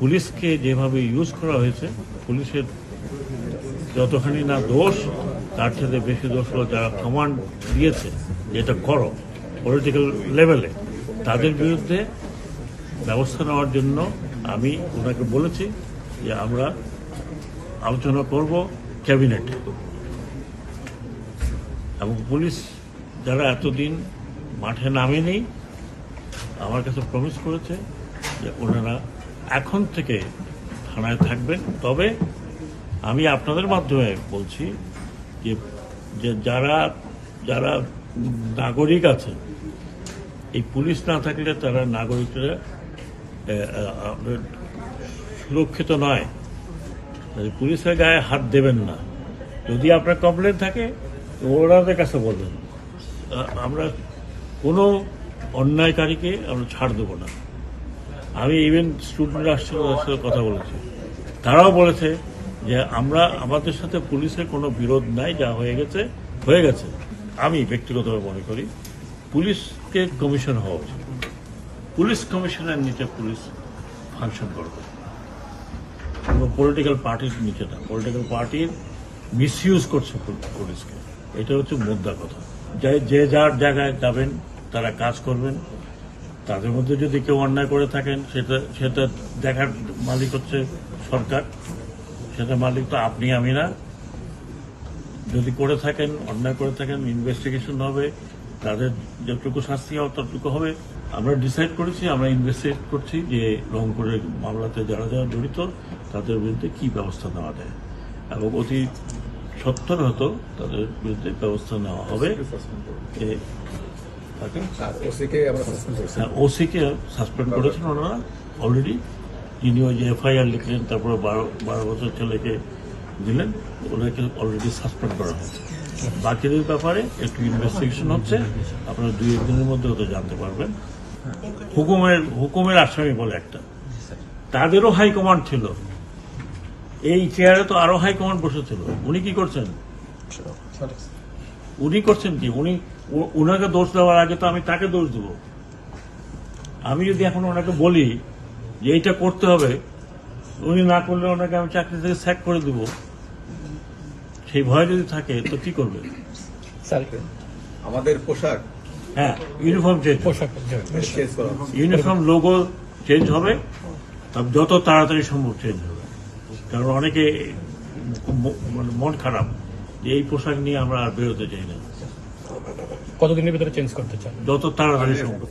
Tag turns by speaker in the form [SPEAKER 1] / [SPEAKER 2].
[SPEAKER 1] পুলিশকে যেভাবে ইউজ করা হয়েছে, পুলিশের যতখানি না দোষ, তার সাথে বেশি দোষ হলো যারা কমান্ড দিয়েছে যেটা করো পলিটিক্যাল লেভেলে তাদের বিরুদ্ধে ব্যবস্থা নেওয়ার জন্য আমি ওনাকে বলেছি যে আমরা আলোচনা করব ক্যাবিনেটে। এবং পুলিশ যারা এতদিন মাঠে নামেনি, আমার কাছে প্রমিস করেছে যে ওনারা এখন থেকে থানায় থাকবেন। তবে আমি আপনাদের মাধ্যমে বলছি যে যারা যারা নাগরিক আছে, এই পুলিশ না থাকলে তারা নাগরিকরা সুরক্ষিত নয়। পুলিশের গায়ে হাত দেবেন না। যদি আপনার কমপ্লেন থাকে ওনাদের কাছে বলবেন। আমরা কোনো অন্যায়কারীকে আমরা ছাড় দেবো না। আমি ইভেন স্টুডেন্ট আসছিল তাদের সাথে কথা বলেছি। তারাও বলেছে যে, আমরা, আমাদের সাথে পুলিশের কোনো বিরোধ নাই, যা হয়ে গেছে হয়ে গেছে। আমি ব্যক্তিগতভাবে মনে করি, পুলিশকে কমিশন হওয়া উচিত। পুলিশ কমিশনের নিচে পুলিশ ফাংশন করবে। পলিটিক্যাল পার্টির নিচে না। পলিটিক্যাল পার্টির মিসইউজ করছে পুলিশকে। এটা হচ্ছে মুদ্রা কথা। যে যার জায়গায় যাবেন, তারা কাজ করবেন। তাদের মধ্যে যদি কেউ অন্যায় করে থাকেন, সেটা সেটা দেখার মালিক হচ্ছে সরকার। সেটা মালিক তো আপনি, আমি না। যদি করে থাকেন, অন্যায় করে থাকেন ইনভেস্টিগেশন হবে, তাদের যতটুকু শাস্তি হবে, ততটুকু হবে। আমরা ডিসাইড করেছি, আমরা ইনভেস্টিগেট করছি যে রংপুরের মামলাতে যারা যারা জড়িত, তাদের বিরুদ্ধে কি ব্যবস্থা নেওয়া যায়। এবং অতি সত্তর হতো তাদের বিরুদ্ধে ব্যবস্থা নেওয়া হবে।
[SPEAKER 2] ওসিকে আমরা সাসপেন্ড
[SPEAKER 1] ওসিকে সাসপেন্ড করেছেন ওনারা অলরেডি যিনি ওই যে এফআইআর লিখলেন তারপরে বারো বারো বছর ছেলেকে দিলেন ওনাকে অলরেডি সাসপেন্ড করা হয়েছে। বাকিদের ব্যাপারে একটু ইনভেস্টিগেশন হচ্ছে। আপনারা দুই একদিনের মধ্যে ওদের জানতে পারবেন। হুকুমের হুকুমের আসামি বলে একটা। তাদেরও হাইকমান্ড ছিল। এই চেয়ারে তো আরও হাইকমান্ড বসেছিল। উনি কি করছেন? উনি করছেন কি? উনি উনাকে দোষ দেওয়ার আগে তো আমি তাকে দোষ দেব। আমি যদি এখন ওনাকে বলি যে এইটা করতে হবে উনি না করলে ওনাকে আমি চাকরি থেকে স্যাক করে দেব। সেই ভয় যদি থাকে তো কি করবে?
[SPEAKER 2] আমাদের পোশাক।
[SPEAKER 1] হ্যাঁ ইউনিফর্ম চেঞ্জ
[SPEAKER 3] পোশাক।
[SPEAKER 1] ইউনিফর্ম লোগো চেঞ্জ হবে তবে যত তাড়াতাড়ি সম্ভব চেঞ্জ হবে। কারণ অনেকে মানে মন খারাপ যে এই পোশাক নিয়ে আমরা আর বেরোতে চাই না।
[SPEAKER 3] কতদিনের ভিতরে চেঞ্জ করতে চান?
[SPEAKER 1] যত তাড়াতাড়ি সম্ভব।